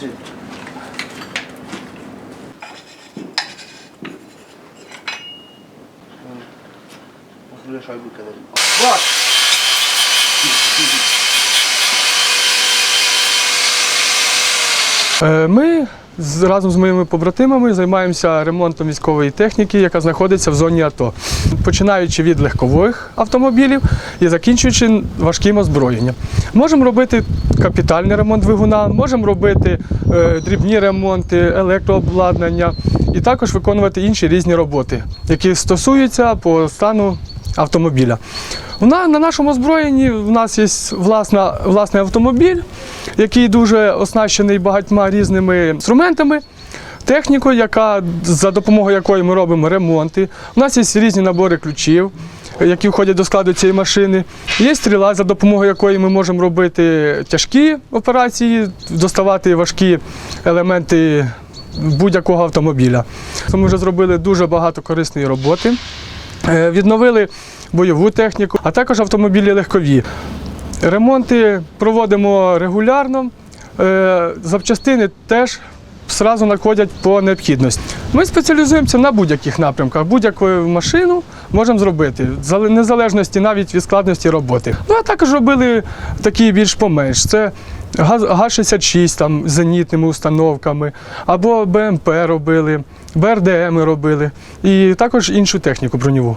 Держи. Ахуя шайбу кинули. Бач! Ми разом з моїми побратимами займаємося ремонтом військової техніки, яка знаходиться в зоні АТО, починаючи від легкових автомобілів і закінчуючи важким озброєнням. Можемо робити капітальний ремонт двигуна, можемо робити е, дрібні ремонти, електрообладнання і також виконувати інші різні роботи, які стосуються по стану автомобіля. На, на нашому озброєнні в нас є власна, власний автомобіль, який дуже оснащений багатьма різними інструментами. Технікою, яка, за допомогою якої ми робимо ремонти. У нас є різні набори ключів, які входять до складу цієї машини. Є стріла, за допомогою якої ми можемо робити тяжкі операції, доставати важкі елементи будь-якого автомобіля. Ми вже зробили дуже багато корисної роботи. Е, Відновили бойову техніку, а також автомобілі легкові. Ремонти проводимо регулярно. Е, Запчастини теж зразу надходять по необхідності. Ми спеціалізуємося на будь-яких напрямках. Будь-яку машину можемо зробити, незалежності навіть від складності роботи. Ну а також робили такі більш поменш. Це ГАЗ- ГАЗ-66 там, зенітними установками, або БМП робили, БРДМ робили, і також іншу техніку броньову.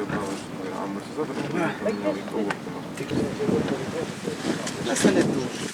перебрали, амортизатор поміняли, то Це не дуже.